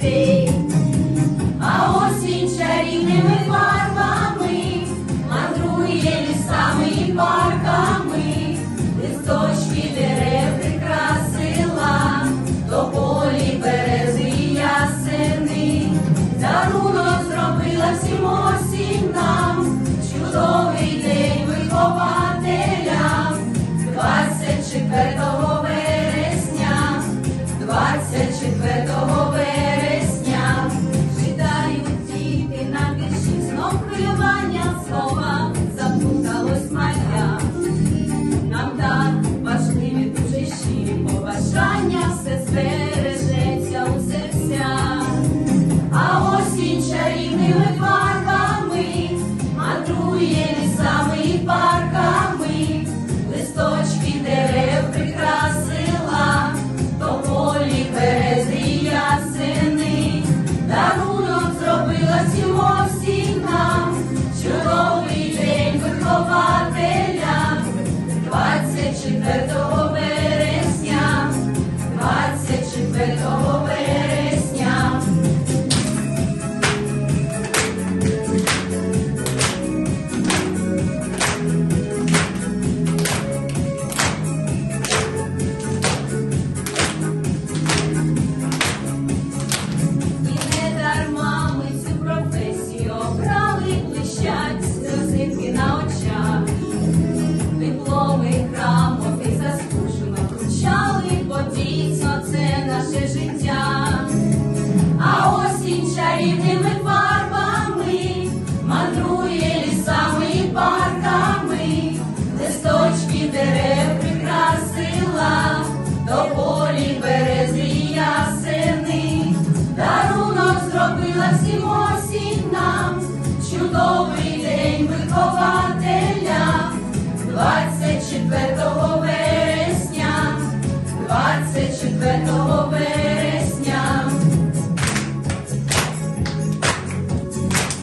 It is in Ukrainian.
day. Dzieci będą наше життя, а осінь чарівними фарбами мандрує лісами і парками, листочки дерев прикрасила, до полі берези ясени, дарунок зробила всім осінь нам, чудовий день вихователь.